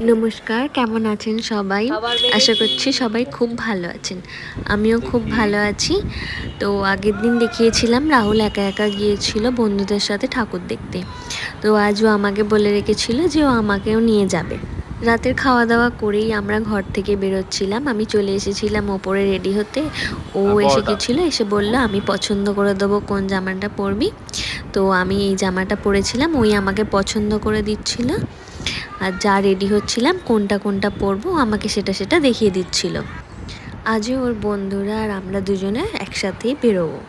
নমস্কার কেমন আছেন সবাই? আশা করছি সবাই খুব ভালো আছেন। আমিও খুব ভালো আছি। তো আগের দিন দেখিয়েছিলাম রাহুল একা একা গিয়েছিল বন্ধুদের সাথে ঠাকুর দেখতে। তো আজও আমাকে বলে রেখেছিল যে ও আমাকেও নিয়ে যাবে। রাতের খাওয়া দাওয়া করেই আমরা ঘর থেকে বেরোচ্ছিলাম। আমি চলে এসেছিলাম ওপরে রেডি হতে। ও এসে গেছিল এসে বলল আমি পছন্দ করে দেবো কোন জামাটা পরবি? তো আমি এই জামাটা পরেছিলাম ওই আমাকে পছন্দ করে দিচ্ছিল। আর যা রেডি হচ্ছিলাম, কোনটা কোনটা পরবো, আমাকে সেটা সেটা দেখিয়ে দিচ্ছিল। আজও ওর বন্ধুরা আর আমরা দুজনে একসাথেই বেরোবো।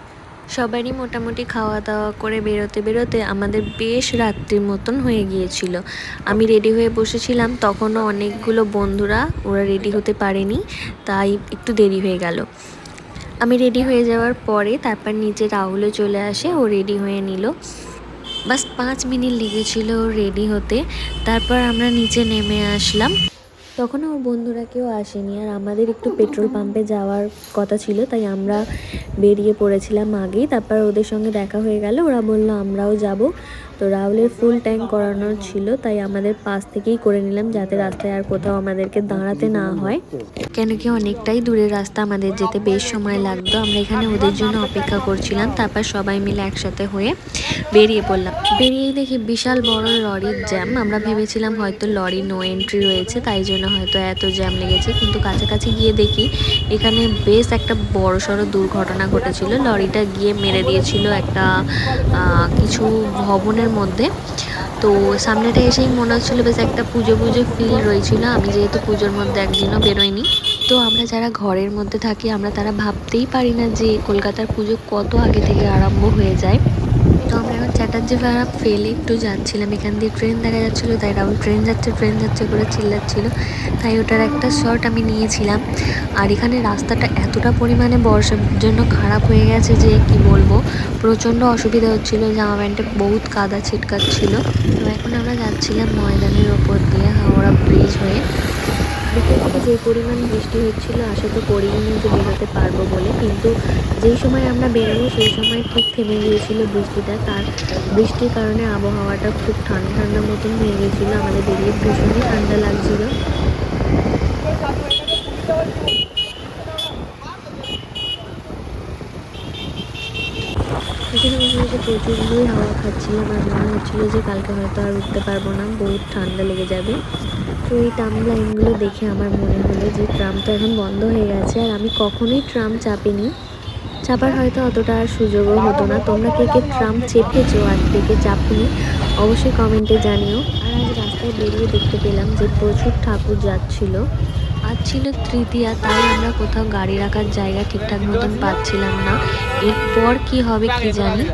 সবারই মোটামুটি খাওয়া দাওয়া করে বেরোতে বেরোতে আমাদের বেশ রাত্রির মতন হয়ে গিয়েছিল। আমি রেডি হয়ে বসেছিলাম, তখনও অনেকগুলো বন্ধুরা ওরা রেডি হতে পারেনি, তাই একটু দেরি হয়ে গেল। আমি রেডি হয়ে যাওয়ার পরে তারপর নিচে রাহুলও চলে আসে, ও রেডি হয়ে নিল। বাস পাঁচ মিনিট লেগেছিল রেডি হতে। তারপর আমরা নিচে নেমে আসলাম। তখন ওর বন্ধুরা কেউ আসেনি আর আমাদের একটু পেট্রোল পাম্পে যাওয়ার কথা ছিল, তাই আমরা বেরিয়ে পড়েছিলাম আগেই। তারপর ওদের সঙ্গে দেখা হয়ে গেল। ওরা বলল, আমরাও যাব। তো রাহুলের ফুল ট্যাঙ্ক করানোর ছিল, তাই আমাদের পাশ থেকেই করে নিলাম যাতে রাস্তায় আর কোথাও আমাদেরকে দাঁড়াতে না হয়। কেন কি অনেকটাই দূরের রাস্তা আমাদের যেতে বেশ সময় লাগতো, আমরা এখানে ওদের জন্য অপেক্ষা করছিলাম, তারপর সবাই মিলে একসাথে হয়ে বেরিয়ে পড়লাম। বেরিয়েই দেখি বিশাল বড় লরির জ্যাম, আমরা ভেবেছিলাম হয়তো লরি নো এন্ট্রি রয়েছে, তাই জন্য হয়তো এত জ্যাম লেগেছে, কিন্তু কাছাকাছি গিয়ে দেখি এখানে বেশ একটা বড় সড়ো দুর্ঘটনা ঘটেছিল, লরিটা গিয়ে মেরে দিয়েছিল একটা কিছু ভবনের মধ্যে। তো সামনেটা এসেই মনে হচ্ছিল বেশ একটা পুজো পুজো ফিল রয়েছিল। আমি যেহেতু পুজোর মধ্যে একদিনও বেরোয়নি তো আমরা যারা ঘরের মধ্যে থাকি, আমরা তারা ভাবতেই পারি না যে কলকাতার পুজো কত আগে থেকে আরম্ভ হয়ে যায়। চ্যাটার্জি ভাড়া ফেলে একটু যাচ্ছিলাম। এখান দিয়ে ট্রেন দেখা যাচ্ছিল, তাই রাহুল ট্রেন যাচ্ছে ট্রেন যাচ্ছে করে চিল্লাচ্ছিল। তাই ওটার একটা শর্ট আমি নিয়েছিলাম। আর এখানে রাস্তাটা এতটা পরিমাণে বর্ষার জন্য খারাপ হয়ে গেছে যে কি বলব? প্রচণ্ড অসুবিধা হচ্ছিল, জামা প্যান্টে বহুত কাদা ছিটকাচ্ছিল। তো এখন আমরা যাচ্ছিলাম ময়দানের ওপর দিয়ে হাওড়া ব্রিজ হয়ে। বিকেল থেকে যে পরিমাণ বৃষ্টি হচ্ছিল, আশা তো করিনি যে বেরোতে পারব বলে। কিন্তু যেই সময় আমরা বেরোবো, সেই সময় ঠিক থেমে গিয়েছিল বৃষ্টিটা। তার বৃষ্টির কারণে আবহাওয়াটা খুব ঠান্ডা ঠান্ডা মতন হয়ে গেছিল আমাদের বেরিয়ে ভীষণই ঠান্ডা লাগছিল। প্রচুরই হাওয়া খাচ্ছিলাম আর মনে হচ্ছিল যে কালকে হয়তো আর উঠতে পারব না। বহুত ঠান্ডা লেগে যাবে। তো এই টার্ম লাইনগুলো দেখে আমার মনে হলো যে ট্রাম তো এখন বন্ধ হয়ে গেছে আর আমি কখনোই ট্রাম চাপিনি। চাপার হয়তো অতটা আর সুযোগও হতো না। তোমরা কে কে ট্রাম চেপেছো আর কে কে চাপনি, অবশ্যই কমেন্টে জানিও। আর আজ রাস্তায় বেরিয়ে দেখতে পেলাম যে প্রচুর ঠাকুর যাচ্ছিল। আজ ছিল তৃতীয়া, তাই আমরা কোথাও গাড়ি রাখার জায়গা ঠিকঠাক মতন পাচ্ছিলাম না। এরপর কি হবে কি জানি?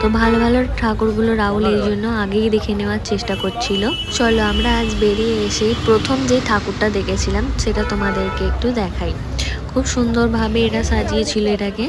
তো ভালো ভালো ঠাকুরগুলো রাহুল এই জন্য আগেই দেখে নেওয়ার চেষ্টা করছিল। চলো আমরা আজ বেরিয়ে এসে প্রথম যে ঠাকুরটা দেখেছিলাম সেটা তোমাদেরকে একটু দেখাই। খুব সুন্দরভাবে এটা সাজিয়েছিল এটাকে।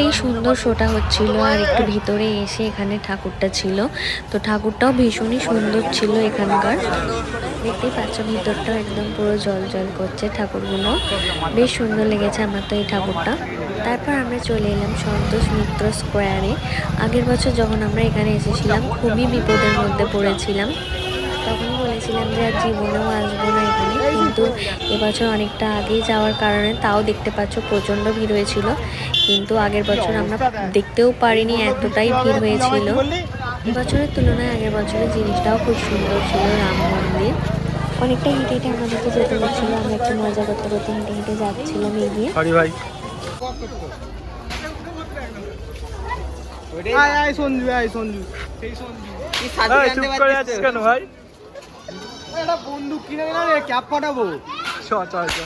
এদিকটাই সুন্দর শোটা হচ্ছিল আর একটু ভিতরে এসে এখানে ঠাকুরটা ছিল। তো ঠাকুরটাও ভীষণই সুন্দর ছিল এখানকার। দেখতেই পাচ্ছ, ভিতরটাও একদম পুরো জল জল করছে ঠাকুরগুলো। বেশ সুন্দর লেগেছে আমার তো এই ঠাকুরটা। তারপর আমরা চলে এলাম সন্তোষ মিত্র স্কোয়ারে। আগের বছর যখন আমরা এখানে এসেছিলাম, খুবই বিপদের মধ্যে পড়েছিলাম। তখনই বলেছিলাম যে আর জীবনেও আসব না এখানে। কিন্তু এবছর অনেকটা আগেই যাওয়ার কারণে তাও দেখতে পাচ্ছ প্রচণ্ড ভিড় হয়েছিল। কিন্তু আগের বছর আমরা দেখতেও পারিনি এতটাই ভিড় হয়েছিল। এবছরের তুলনায় আগের বছরের জিনিসটাও খুব সুন্দর ছিল রাম মন্দির। অনেকটা হেঁটে হেঁটে আমাদেরকে যেতে হচ্ছিল আমরা একটু মজা করতে করতে হেঁটে হেঁটে যাচ্ছিলাম এগিয়ে ভাই। আয় আয় সঞ্জু আয় সঞ্জু। সেই সঞ্জু এই, চুপ করে আছিস কেন ভাই? একটা বন্দুক কিনে না রে ক্যাপ ফাটাবো চ চ চ।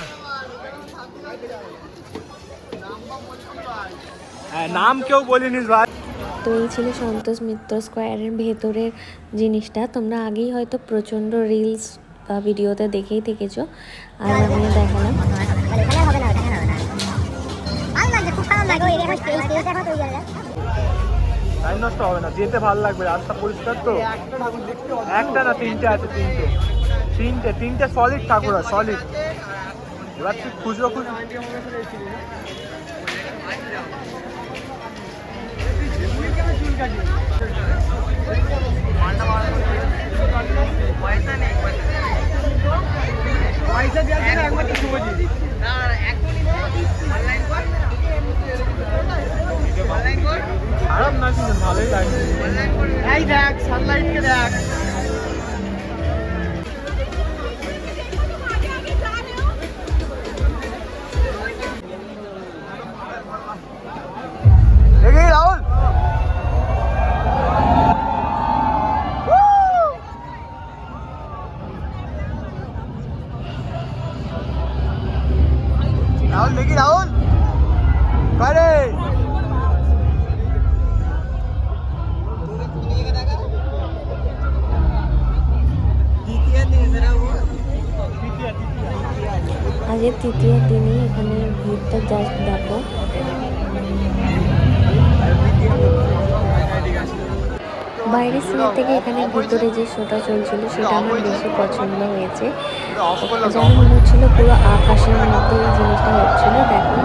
হ্যাঁ, নাম কেউ বলিনিস ভাই। তো এই ছিল সন্তোষ মিত্র স্কোয়ারের ভেতরের জিনিসটা। তোমরা আগেই হয়তো প্রচণ্ড রিলস বা ভিডিওতে দেখেই থেকেছো। আর আমিও দেখালাম। টাইম নষ্ট হবে না যেতে ভালো লাগবে। রাস্তা পরিষ্কার তো? একটা না তিনটে আছে তিনটে। তিনটে তিনটে সলিড ঠাকুর সলিড এবার তুই খুচরো খুচরো। পয়সা দেওয়ার জন্য একবার তো শুভ দিদি খারাপ না কিন্তু ভালোই লাগছে। এই দেখ সানলাইটকে দেখ। রাহুল দেখি রাহুল করে আজকের তৃতীয় দিনই এখানে ভিড়টা জাস্ট দেখো বাইরের সিনের থেকে এখানে ভিতরে যে শোটা চলছিল সেটা আমার বেশি পছন্দ হয়েছে। যেমন মনে হচ্ছিল পুরো আকাশের মধ্যে এই জিনিসটা হচ্ছিল, দেখো।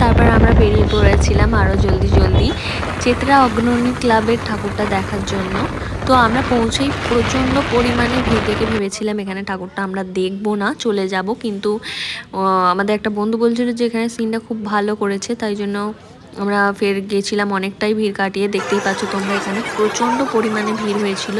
তারপর আমরা বেরিয়ে পড়েছিলাম আরও জলদি জলদি চেতরা অগ্রণী ক্লাবের ঠাকুরটা দেখার জন্য। তো আমরা পৌঁছেই প্রচণ্ড পরিমাণে ভিড় দেখে ভেবেছিলাম এখানে ঠাকুরটা আমরা দেখব না, চলে যাব। কিন্তু আমাদের একটা বন্ধু বলছিল যে এখানে সিনটা খুব ভালো করেছে, তাই জন্য আমরা ফের গেছিলাম। অনেকটাই ভিড় কাটিয়ে দেখতেই পাচ্ছ তোমরা এখানে প্রচণ্ড পরিমাণে ভিড় হয়েছিল।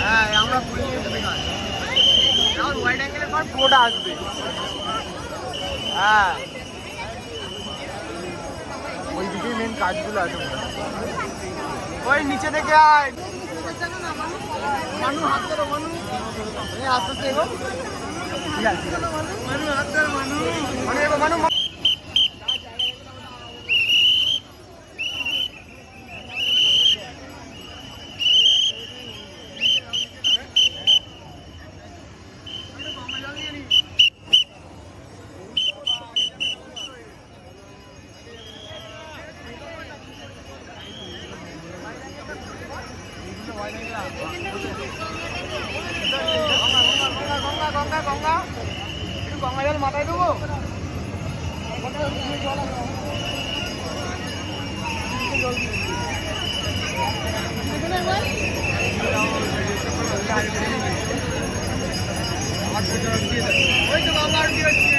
হ্যাঁ আমরা পুরো এখন ওয়াইড অ্যাঙ্গেলের পর পুরোটা আসবে হ্যাঁ ওই দিকেই মেন কাজগুলো আছে মনে হয়। ওই নিচে থেকে আয় মানু হাত ধরো মানু এই আস্তে এগো ঠিক আছে। মানু হাত ধরো মানু মানু এগো মানু গঙ্গা গঙ্গা গঙ্গা গঙ্গা একটু গঙ্গা জল মাথায় দেবো ওই তো গঙ্গা আরতি হচ্ছে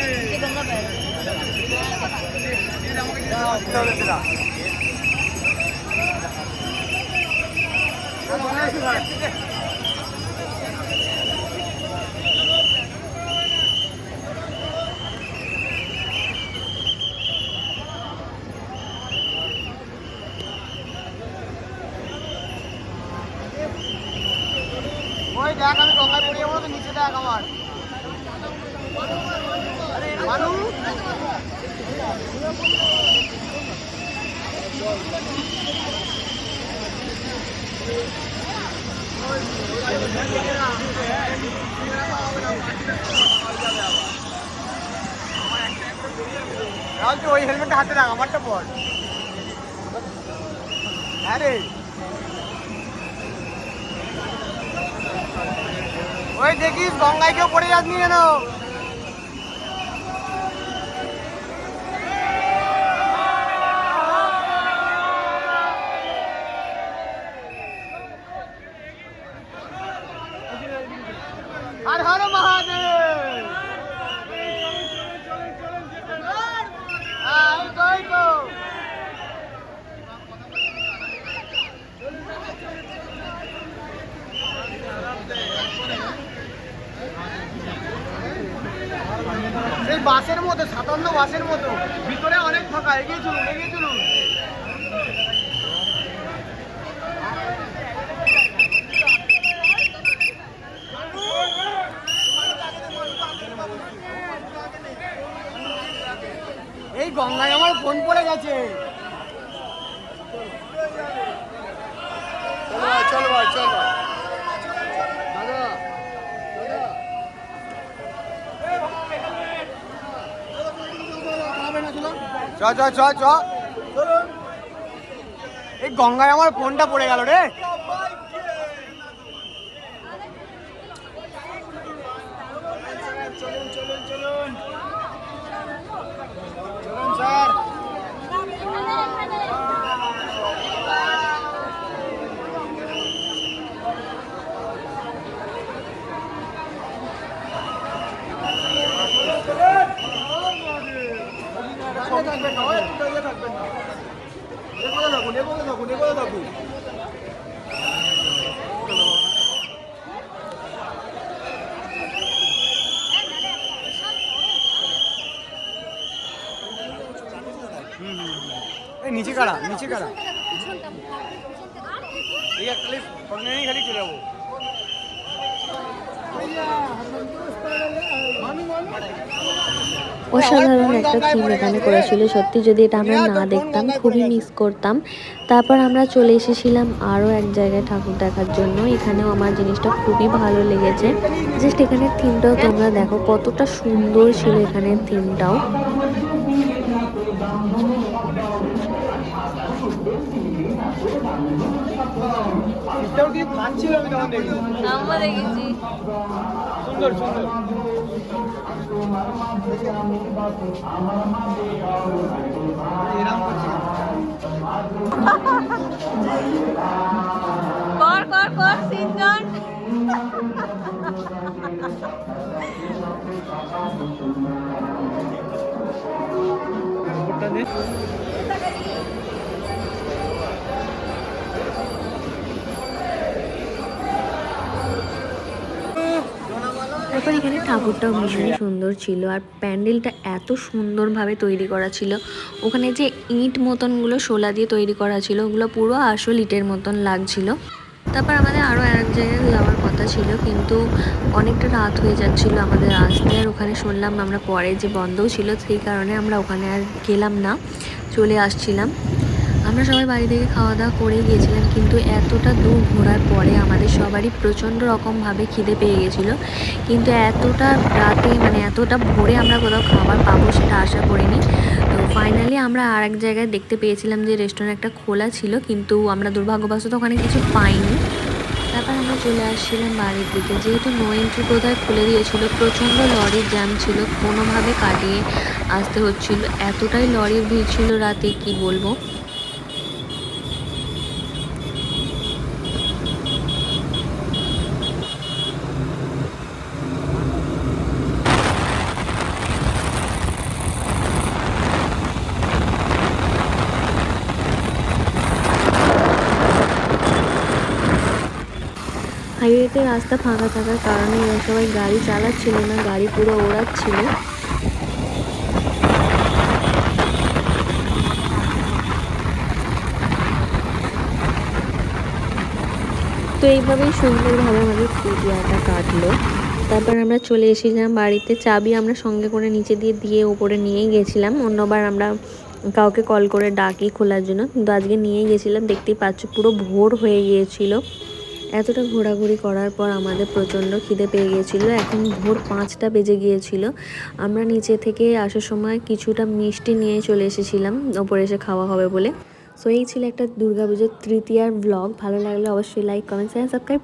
ওই দেখ আমি গঙ্গায় পড়ে যাব তো নিচে দেখ আমার মানু? তুই ওই হেলমেটটা হাতে রাখ, আমারটা পর। হ্যাঁ রে। ওই দেখিস, গঙ্গায় কেউ পড়ে যাসনি যেন আর হর মহাদেব হ্যাঁ, এই তো, এই তো। এই বাসের মতো সাতান্ন বাসের মতো ভিতরে অনেক ফাঁকা, এগিয়ে চলুন এগিয়ে চলুন। এই গঙ্গায় আমার ফোন পড়ে গেছে। চল ভাই, চল চ চ চ চ। এই গঙ্গায় আমার ফোনটা পড়ে গেল রে চলুন চলুন চলুন চলুন স্যার থাকবেন না একটু দাঁড়িয়ে থাকবেন না এগোতে থাকুন এগোতে থাকুন নিচে কারা নিচে কারা? এই একটা খালি খালি চলে যাব। অসাধারণ একটা থিম এখানে করেছিল। সত্যি যদি এটা আমরা না দেখতাম, খুবই মিস করতাম। তারপর আমরা চলে এসেছিলাম আরও এক জায়গায় ঠাকুর দেখার জন্য। এখানেও আমার জিনিসটা খুবই ভালো লেগেছে। জাস্ট এখানের থিমটাও তোমরা দেখো, কতটা সুন্দর ছিল এখানের থিমটাও এটাও কি খাচ্ছিল আমি তখন দেখি? আমরা দেখেছি। সুন্দর সুন্দর। কর কর কর সিনজন। তারপর এখানে ঠাকুরটাও ভীষণ সুন্দর ছিল আর প্যান্ডেলটা এত সুন্দরভাবে তৈরি করা ছিল। ওখানে যে ইট মতনগুলো শোলা দিয়ে তৈরি করা ছিল, ওগুলো পুরো আসল ইটের মতন লাগছিল। তারপর আমাদের আরও এক জায়গায় যাওয়ার কথা ছিল, কিন্তু অনেকটা রাত হয়ে যাচ্ছিল আমাদের আসতে আর ওখানে শুনলাম আমরা পরে যে বন্ধও ছিল, সেই কারণে আমরা ওখানে আর গেলাম না, চলে আসছিলাম। আমরা সবাই বাড়ি থেকে খাওয়া দাওয়া করে গিয়েছিলাম, কিন্তু এতটা দূর ঘোরার পরে আমাদের সবারই প্রচণ্ড রকমভাবে খিদে পেয়ে গেছিল কিন্তু এতটা রাতে মানে এতটা ভোরে আমরা কোথাও খাবার পাবো সেটা আশা করিনি। তো ফাইনালি আমরা আর এক জায়গায় দেখতে পেয়েছিলাম যে রেস্টুরেন্ট একটা খোলা ছিল, কিন্তু আমরা দুর্ভাগ্যবশত ওখানে কিছু পাইনি। তারপর আমরা চলে আসছিলাম বাড়ির দিকে। যেহেতু নো এন্ট্রি কোথায় খুলে দিয়েছিল, প্রচণ্ড লরির জ্যাম ছিল, কোনোভাবে কাটিয়ে আসতে হচ্ছিল। এতটাই লরির ভিড় ছিল রাতে, কি বলব? হাইওয়েতে রাস্তা ফাঁকা থাকার কারণে সবাই গাড়ি চালাচ্ছিল না, গাড়ি পুরো ওড়াচ্ছিল। তো এইভাবেই সুন্দরভাবে আমাদের পুজোটা কাটলো। তারপর আমরা চলে এসেছিলাম বাড়িতে। চাবি আমরা সঙ্গে করে নিচে দিয়ে দিয়ে ওপরে নিয়েই গেছিলাম। অন্যবার আমরা কাউকে কল করে ডাকি খোলার জন্য। কিন্তু আজকে নিয়েই গেছিলাম। দেখতেই পাচ্ছ, পুরো ভোর হয়ে গিয়েছিল। এতটা ঘোরাঘুরি করার পর আমাদের প্রচণ্ড খিদে পেয়ে গিয়েছিল। এখন ভোর পাঁচটা বেজে গিয়েছিল। আমরা নিচে থেকে আসার সময় কিছুটা মিষ্টি নিয়ে চলে এসেছিলাম, ওপরে এসে খাওয়া হবে বলে। সো এই ছিল একটা দুর্গাপুজোর তৃতীয়ার ব্লগ ভালো লাগলে অবশ্যই লাইক কমেন্ট শেয়ার সাবস্ক্রাইব